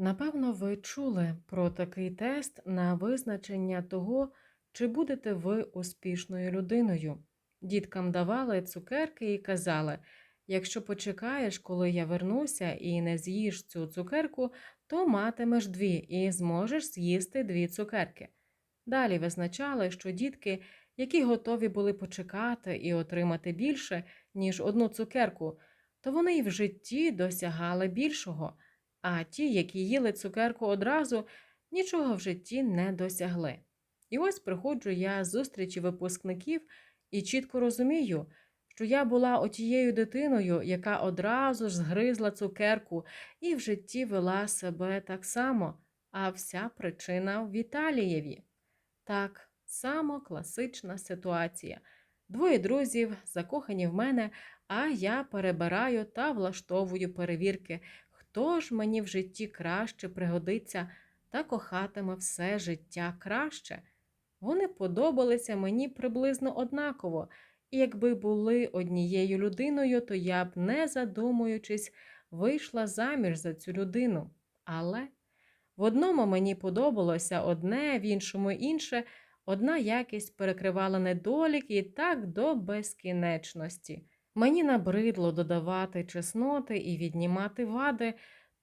Напевно, ви чули про такий тест на визначення того, чи будете ви успішною людиною. Діткам давали цукерки і казали: якщо почекаєш, коли я вернуся і не з'їш цю цукерку, то матимеш дві і зможеш з'їсти дві цукерки. Далі визначали, що дітки, які готові були почекати і отримати більше, ніж одну цукерку, то вони й в житті досягали більшого. А ті, які їли цукерку одразу, нічого в житті не досягли. І ось приходжу я з зустрічі випускників і чітко розумію, що я була отією дитиною, яка одразу ж згризла цукерку і в житті вела себе так само, а вся причина в Віталієві. Так, само класична ситуація. Двоє друзів закохані в мене, а я перебираю та влаштовую перевірки, хто ж мені в житті краще пригодиться та кохатиме все життя краще. Вони подобалися мені приблизно однаково, і якби були однією людиною, то я б, не задумуючись, вийшла заміж за цю людину. Але в одному мені подобалося одне, в іншому інше, одна якість перекривала недолік і так до безкінечності. Мені набридло додавати чесноти і віднімати вади,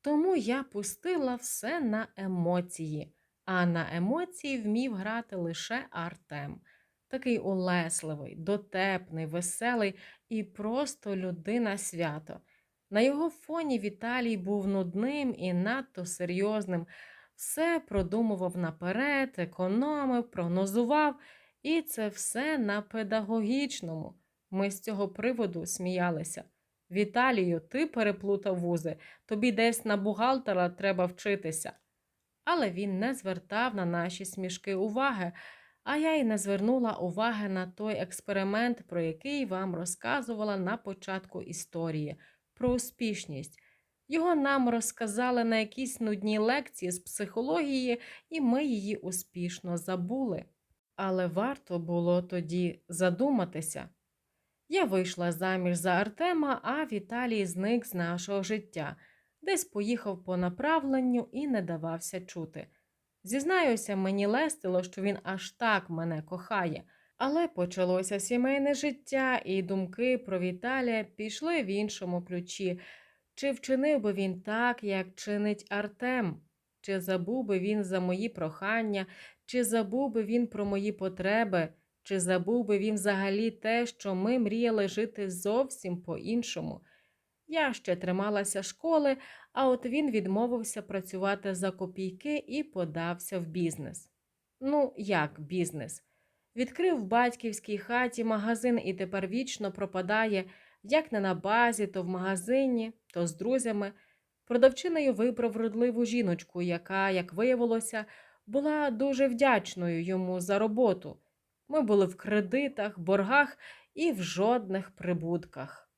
тому я пустила все на емоції, а на емоції вмів грати лише Артем. Такий улесливий, дотепний, веселий і просто людина свято. На його фоні Віталій був нудним і надто серйозним, все продумував наперед, економив, прогнозував, і це все на педагогічному. Ми з цього приводу сміялися. Віталію, ти переплутав вузи, тобі десь на бухгалтера треба вчитися. Але він не звертав на наші смішки уваги, а я й не звернула уваги на той експеримент, про який вам розказувала на початку історії, про успішність. Його нам розказали на якійсь нудній лекції з психології, і ми її успішно забули. Але варто було тоді задуматися. Я вийшла заміж за Артема, а Віталій зник з нашого життя, десь поїхав по направленню і не давався чути. Зізнаюся, мені лестило, що він аж так мене кохає, але почалося сімейне життя, і думки про Віталія пішли в іншому ключі. Чи вчинив би він так, як чинить Артем? Чи забув би він за мої прохання, чи забув би він про мої потреби? Чи забув би він взагалі те, що ми мріяли жити зовсім по-іншому? Я ще трималася школи, а от він відмовився працювати за копійки і подався в бізнес. Ну, як бізнес? Відкрив в батьківській хаті магазин і тепер вічно пропадає як не на базі, то в магазині, то з друзями. Продавчиною вибрав вродливу жіночку, яка, як виявилося, була дуже вдячною йому за роботу. Ми були в кредитах, боргах і в жодних прибутках.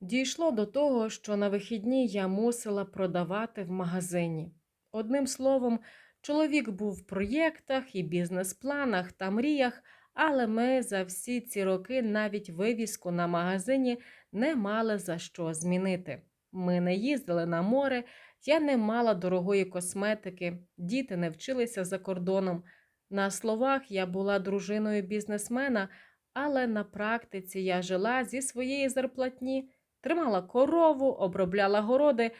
Дійшло до того, що на вихідні я мусила продавати в магазині. Одним словом, чоловік був в проєктах і бізнес-планах та мріях, але ми за всі ці роки навіть вивіску на магазині не мали за що змінити. Ми не їздили на море, я не мала дорогої косметики, діти не вчилися за кордоном. На словах я була дружиною бізнесмена, але на практиці я жила зі своєї зарплатні, тримала корову, обробляла городи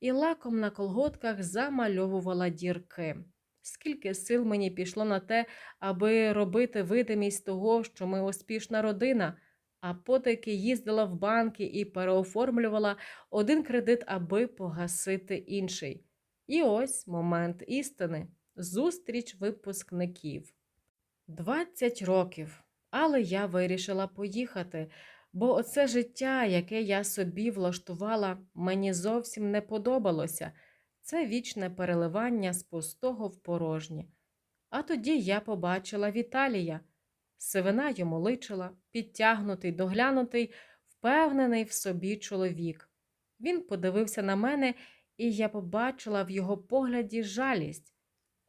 і лаком на колготках замальовувала дірки. Скільки сил мені пішло на те, аби робити видимість того, що ми успішна родина, а потайки їздила в банки і переоформлювала один кредит, аби погасити інший. І ось момент істини зустріч випускників. 20 років. Але я вирішила поїхати, бо оце життя, яке я собі влаштувала, мені зовсім не подобалося. Це вічне переливання з пустого в порожнє. А тоді я побачила Віталія. Сивина йому личила, підтягнутий, доглянутий, впевнений в собі чоловік. Він подивився на мене, і я побачила в його погляді жалість.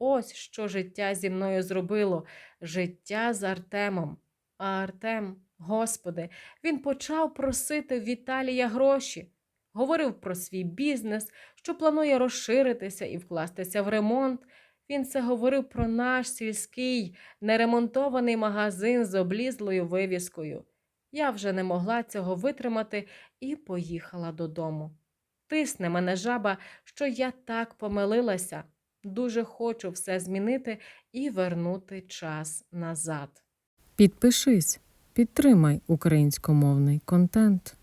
Ось що життя зі мною зробило життя з Артемом. А Артем, господи, він почав просити Віталія гроші. говорив про свій бізнес, що планує розширитися і вкластися в ремонт. Він це говорив про наш сільський неремонтований магазин з облізлою вивіскою. Я вже не могла цього витримати і поїхала додому. Тисне мене жаба, що я так помилилася. Дуже хочу все змінити і вернути час назад. Підпишись, підтримай українськомовний контент.